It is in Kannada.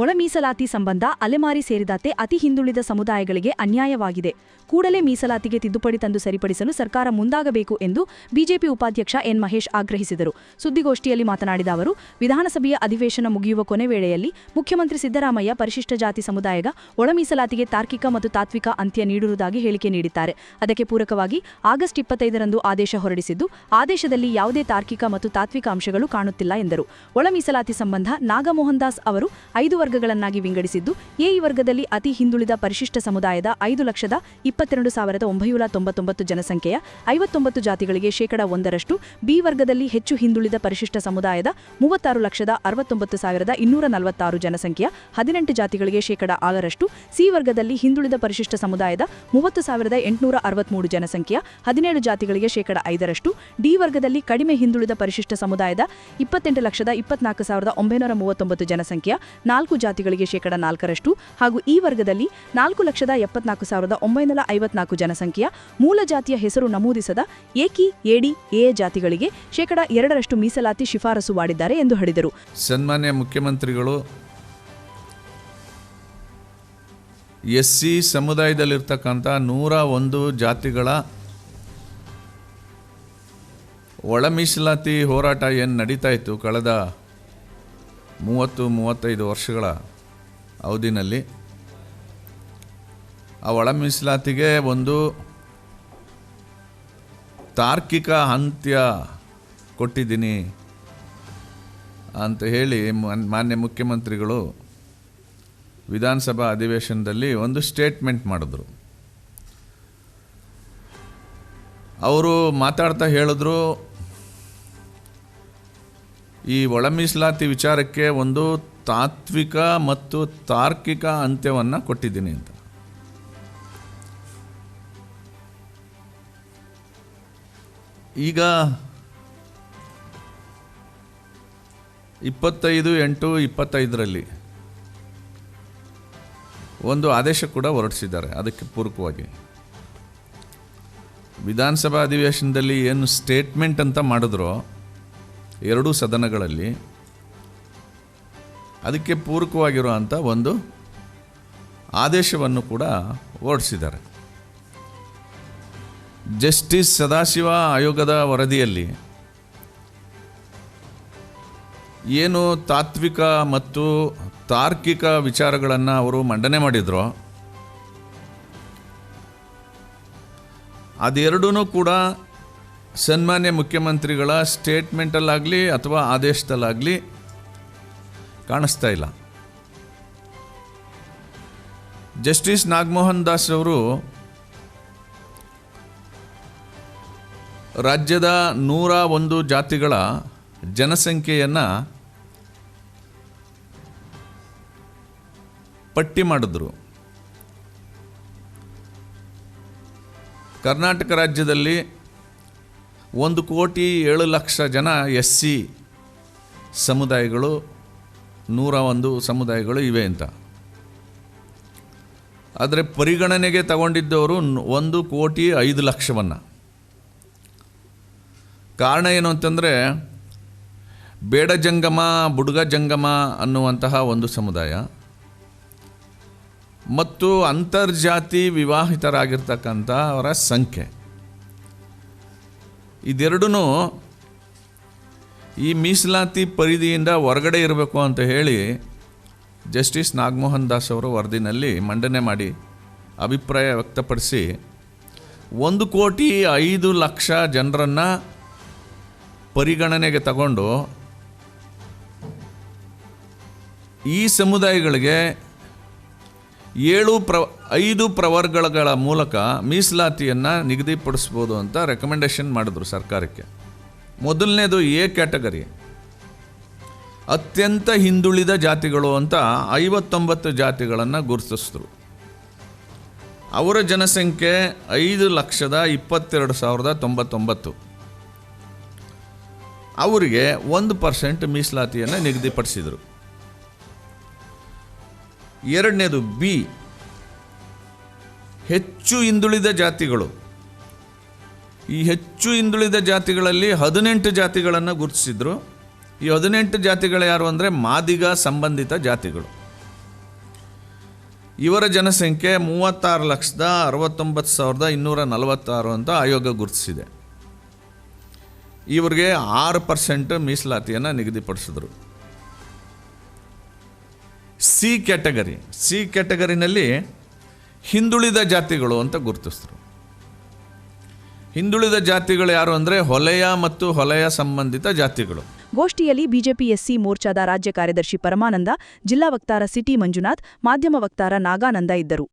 ಒಳ ಮೀಸಲಾತಿ ಸಂಬಂಧ ಅಲೆಮಾರಿ ಸೇರಿದಂತೆ ಅತಿ ಹಿಂದುಳಿದ ಸಮುದಾಯಗಳಿಗೆ ಅನ್ಯಾಯವಾಗಿದೆ. ಕೂಡಲೇ ಮೀಸಲಾತಿಗೆ ತಿದ್ದುಪಡಿ ತಂದು ಸರಿಪಡಿಸಲು ಸರ್ಕಾರ ಮುಂದಾಗಬೇಕು ಎಂದು ಬಿಜೆಪಿ ಉಪಾಧ್ಯಕ್ಷ ಎನ್ ಮಹೇಶ್ ಆಗ್ರಹಿಸಿದರು. ಸುದ್ದಿಗೋಷ್ಠಿಯಲ್ಲಿ ಮಾತನಾಡಿದ ಅವರು, ವಿಧಾನಸಭೆಯ ಅಧಿವೇಶನ ಮುಗಿಯುವ ಕೊನೆ ವೇಳೆಯಲ್ಲಿ ಮುಖ್ಯಮಂತ್ರಿ ಸಿದ್ದರಾಮಯ್ಯ ಪರಿಶಿಷ್ಟ ಜಾತಿ ಸಮುದಾಯದ ಒಳ ಮೀಸಲಾತಿಗೆ ತಾರ್ಕಿಕ ಮತ್ತು ತಾತ್ವಿಕ ಅಂತ್ಯ ನೀಡಿರುವುದಾಗಿ ಹೇಳಿಕೆ ನೀಡಿದ್ದಾರೆ. ಅದಕ್ಕೆ ಪೂರಕವಾಗಿ ಆಗಸ್ಟ್ ಇಪ್ಪತ್ತೈದರಂದು ಆದೇಶ ಹೊರಡಿಸಿದ್ದು, ಆದೇಶದಲ್ಲಿ ಯಾವುದೇ ತಾರ್ಕಿಕ ಮತ್ತು ತಾತ್ವಿಕ ಅಂಶಗಳು ಕಾಣುತ್ತಿಲ್ಲ ಎಂದರು. ಒಳ ಮೀಸಲಾತಿ ಸಂಬಂಧ ನಾಗಮೋಹನ್ ದಾಸ್ ಅವರು ಐದು ವರ್ಗಗಳನ್ನಾಗಿ ವಿಂಗಡಿಸಿದ್ದು, ಎ ವರ್ಗದಲ್ಲಿ ಅತಿ ಹಿಂದುಳಿದ ಪರಿಶಿಷ್ಟ ಸಮುದಾಯದ ಐದು ಲಕ್ಷದ ಇಪ್ಪತ್ತೆರಡು ಸಾವಿರದ ಒಂಬೈನೂರ ತೊಂಬತ್ತೊಂಬತ್ತು ಜನಸಂಖ್ಯೆಯ ಐವತ್ತೊಂಬತ್ತು ಜಾತಿಗಳಿಗೆ ಶೇಕಡ ಒಂದರಷ್ಟು, ಬಿ ವರ್ಗದಲ್ಲಿ ಹೆಚ್ಚು ಹಿಂದುಳಿದ ಪರಿಶಿಷ್ಟ ಸಮುದಾಯದ ಮೂವತ್ತಾರು ಲಕ್ಷದ ಅರವತ್ತೊಂಬತ್ತು ಸಾವಿರದ ಇನ್ನೂರ ನಲವತ್ತಾರು ಜನಸಂಖ್ಯೆಯ ಹದಿನೆಂಟು ಜಾತಿಗಳಿಗೆ ಶೇಕಡ ಆರರಷ್ಟು, ಸಿ ವರ್ಗದಲ್ಲಿ ಹಿಂದುಳಿದ ಪರಿಶಿಷ್ಟ ಸಮುದಾಯದ ಮೂವತ್ತು ಸಾವಿರದ ಎಂಟುನೂರ ಅರವತ್ಮೂರು ಜನಸಂಖ್ಯೆಯ ಹದಿನೇಳು ಜಾತಿಗಳಿಗೆ ಶೇಕಡ ಐದರಷ್ಟು, ಡಿ ವರ್ಗದಲ್ಲಿ ಕಡಿಮೆ ಹಿಂದುಳಿದ ಪರಿಶಿಷ್ಟ ಸಮುದಾಯದ ಇಪ್ಪತ್ತೆಂಟು ಲಕ್ಷದ ಇಪ್ಪತ್ನಾಲ್ಕು ಸಾವಿರದ ಒಂಬೈನೂರ ಮೂವತ್ತೊಂಬತ್ತು ಜನಸಂಖ್ಯೆಯ ನಾಲ್ಕು ಜಾತಿಗಳಿಗೆ ಶೇಕಡ ನಾಲ್ಕರಷ್ಟು ಹಾಗೂ ಈ ವರ್ಗದಲ್ಲಿ ನಾಲ್ಕು ಲಕ್ಷದ ಎಪ್ಪತ್ನಾಲ್ಕು ಸಾವಿರದ ಒಂಬೈನೂರ ಐವತ್ನಾಲ್ಕು ಜನಸಂಖ್ಯೆಯ ಮೂಲ ಜಾತಿಯ ಹೆಸರು ನಮೂದಿಸದ ಏಕಿ ಎಡಿ ಎ ಜಾತಿಗಳಿಗೆ ಶೇಕಡ ಎರಡರಷ್ಟು ಮೀಸಲಾತಿ ಶಿಫಾರಸು ಮಾಡಿದ್ದಾರೆ ಎಂದು ಹೇಳಿದರು. ಸನ್ಮಾನ್ಯ ಮುಖ್ಯಮಂತ್ರಿಗಳು ಎಸ್ ಸಿ ಸಮುದಾಯದಲ್ಲಿರ್ತಕ್ಕಂಥ ನೂರ ಒಂದು ಜಾತಿಗಳ ಒಳ ಮೀಸಲಾತಿ ಹೋರಾಟ ಏನು ನಡೀತಾ ಇತ್ತು? ಕಳೆದ ಮೂವತ್ತು, ಮೂವತ್ತೈದು ವರ್ಷಗಳ ಅವಧಿನಲ್ಲಿ ಆ ಒಳ ಮೀಸಲಾತಿಗೆ ಒಂದು ತಾರ್ಕಿಕ ಅಂತ್ಯ ಕೊಟ್ಟಿದ್ದೀನಿ ಅಂತ ಹೇಳಿ ಮಾನ್- ಮಾನ್ಯ ಮುಖ್ಯಮಂತ್ರಿಗಳು ವಿಧಾನಸಭಾ ಅಧಿವೇಶನದಲ್ಲಿ ಒಂದು ಸ್ಟೇಟ್ಮೆಂಟ್ ಮಾಡಿದ್ರು. ಅವರು ಮಾತಾಡ್ತಾ ಹೇಳಿದ್ರು ಈ ಒಳ ಮೀಸಲಾತಿ ವಿಚಾರಕ್ಕೆ ಒಂದು ತಾತ್ವಿಕ ಮತ್ತು ತಾರ್ಕಿಕ ಅಂತ್ಯವನ್ನು ಕೊಟ್ಟಿದ್ದೀನಿ ಅಂತ. ಈಗ ಇಪ್ಪತ್ತೈದು ಎಂಟು ಇಪ್ಪತ್ತೈದರಲ್ಲಿ ಒಂದು ಆದೇಶ ಕೂಡ ಹೊರಡಿಸಿದ್ದಾರೆ ಅದಕ್ಕೆ ಪೂರಕವಾಗಿ. ವಿಧಾನಸಭಾ ಅಧಿವೇಶನದಲ್ಲಿ ಏನು ಸ್ಟೇಟ್ಮೆಂಟ್ ಅಂತ ಮಾಡಿದ್ರೋ ಎರಡೂ ಸದನಗಳಲ್ಲಿ ಅದಕ್ಕೆ ಪೂರಕವಾಗಿರುವಂಥ ಒಂದು ಆದೇಶವನ್ನು ಕೂಡ ಹೊರಡಿಸಿದ್ದಾರೆ. ಜಸ್ಟಿಸ್ ಸದಾಶಿವ ಆಯೋಗದ ವರದಿಯಲ್ಲಿ ಏನು ತಾತ್ವಿಕ ಮತ್ತು ತಾರ್ಕಿಕ ವಿಚಾರಗಳನ್ನು ಅವರು ಮಂಡನೆ ಮಾಡಿದ್ರು ಅದೆರಡೂ ಕೂಡ ಸನ್ಮಾನ್ಯ ಮುಖ್ಯಮಂತ್ರಿಗಳ ಸ್ಟೇಟ್ಮೆಂಟಲ್ಲಾಗಲಿ ಅಥವಾ ಆದೇಶದಲ್ಲಾಗಲಿ ಕಾಣಿಸ್ತಾ ಇಲ್ಲ. ಜಸ್ಟಿಸ್ ನಾಗಮೋಹನ್ ದಾಸ್ ಅವರು ರಾಜ್ಯದ ನೂರ ಒಂದು ಜಾತಿಗಳ ಜನಸಂಖ್ಯೆಯನ್ನು ಪಟ್ಟಿ ಮಾಡಿದ್ರು. ಕರ್ನಾಟಕ ರಾಜ್ಯದಲ್ಲಿ ಒಂದು ಕೋಟಿ ಏಳು ಲಕ್ಷ ಜನ ಎಸ್ ಸಿ ಸಮುದಾಯಗಳು, ನೂರ ಒಂದು ಸಮುದಾಯಗಳು ಇವೆ ಅಂತ. ಆದರೆ ಪರಿಗಣನೆಗೆ ತಗೊಂಡಿದ್ದವರು ಒಂದು ಕೋಟಿ ಐದು ಲಕ್ಷವನ್ನು. ಕಾರಣ ಏನು ಅಂತಂದರೆ, ಬೇಡ ಜಂಗಮ, ಬುಡುಗ ಜಂಗಮ ಅನ್ನುವಂತಹ ಒಂದು ಸಮುದಾಯ ಮತ್ತು ಅಂತರ್ಜಾತಿ ವಿವಾಹಿತರಾಗಿರ್ತಕ್ಕಂಥವರ ಸಂಖ್ಯೆ. ಇದೆರಡೂ ಈ ಮೀಸಲಾತಿ ಪರಿಧಿಯಿಂದ ಹೊರಗಡೆ ಇರಬೇಕು ಅಂತ ಹೇಳಿ ಜಸ್ಟಿಸ್ ನಾಗಮೋಹನ್ ದಾಸ್ ಅವರು ವರದಿನಲ್ಲಿ ಮಂಡನೆ ಮಾಡಿ ಅಭಿಪ್ರಾಯ ವ್ಯಕ್ತಪಡಿಸಿ, ಒಂದು ಕೋಟಿ ಐದು ಲಕ್ಷ ಜನರನ್ನು ಪರಿಗಣನೆಗೆ ತಗೊಂಡು ಈ ಸಮುದಾಯಗಳಿಗೆ ಏಳು ಪ್ರ, ಐದು ಪ್ರವರ್ಗಗಳ ಮೂಲಕ ಮೀಸಲಾತಿಯನ್ನು ನಿಗದಿಪಡಿಸ್ಬೋದು ಅಂತ ರೆಕಮೆಂಡೇಶನ್ ಮಾಡಿದ್ರು ಸರ್ಕಾರಕ್ಕೆ. ಮೊದಲನೇದು ಎ ಕ್ಯಾಟಗರಿ. ಅತ್ಯಂತ ಹಿಂದುಳಿದ ಜಾತಿಗಳು ಅಂತ ಐವತ್ತೊಂಬತ್ತು ಜಾತಿಗಳನ್ನು ಗುರುತಿಸಿದ್ರು. ಅವರ ಜನಸಂಖ್ಯೆ ಐದು ಲಕ್ಷದ ಇಪ್ಪತ್ತೆರಡು ಸಾವಿರದ ತೊಂಬತ್ತೊಂಬತ್ತು. ಅವರಿಗೆ ಒಂದು ಪರ್ಸೆಂಟ್ ಮೀಸಲಾತಿಯನ್ನು ನಿಗದಿಪಡಿಸಿದರು. ಎರಡನೇದು ಬಿ. ಹೆಚ್ಚು ಹಿಂದುಳಿದ ಜಾತಿಗಳು. ಈ ಹೆಚ್ಚು ಹಿಂದುಳಿದ ಜಾತಿಗಳಲ್ಲಿ ಹದಿನೆಂಟು ಜಾತಿಗಳನ್ನು ಗುರುತಿಸಿದ್ರು. ಈ ಹದಿನೆಂಟು ಜಾತಿಗಳು ಯಾರು ಅಂದರೆ ಮಾದಿಗ ಸಂಬಂಧಿತ ಜಾತಿಗಳು. ಇವರ ಜನಸಂಖ್ಯೆ ಮೂವತ್ತಾರು ಲಕ್ಷದ ಅರವತ್ತೊಂಬತ್ತು ಸಾವಿರದ ಇನ್ನೂರ ನಲವತ್ತಾರು ಅಂತ ಆಯೋಗ ಗುರುತಿಸಿದೆ. ಇವರಿಗೆ ಆರು ಪರ್ಸೆಂಟ್ ಮೀಸಲಾತಿಯನ್ನು ನಿಗದಿಪಡಿಸಿದ್ರು. ಸಿ ಕ್ಯಾಟಗರಿ, ಸಿ ಕ್ಯಾಟಗರಿನಲ್ಲಿ ಹಿಂದುಳಿದ ಜಾತಿಗಳು ಅಂತ ಗುರುತಿಸ್ತರು ಹಿಂದುಳಿದ ಜಾತಿಗಳು ಯಾರು ಅಂದರೆ ಹೊಲೆಯ ಮತ್ತು ಹೊಲೆಯ ಸಂಬಂಧಿತ ಜಾತಿಗಳು. ಗೋಷ್ಠಿಯಲ್ಲಿ ಬಿಜೆಪಿ ಎಸ್ಸಿ ಮೋರ್ಚಾದ ರಾಜ್ಯ ಕಾರ್ಯದರ್ಶಿ ಪರಮಾನಂದ, ಜಿಲ್ಲಾ ವಕ್ತಾರ ಸಿಟಿ ಮಂಜುನಾಥ್, ಮಾಧ್ಯಮ ವಕ್ತಾರ ನಾಗಾನಂದ ಇದ್ದರು.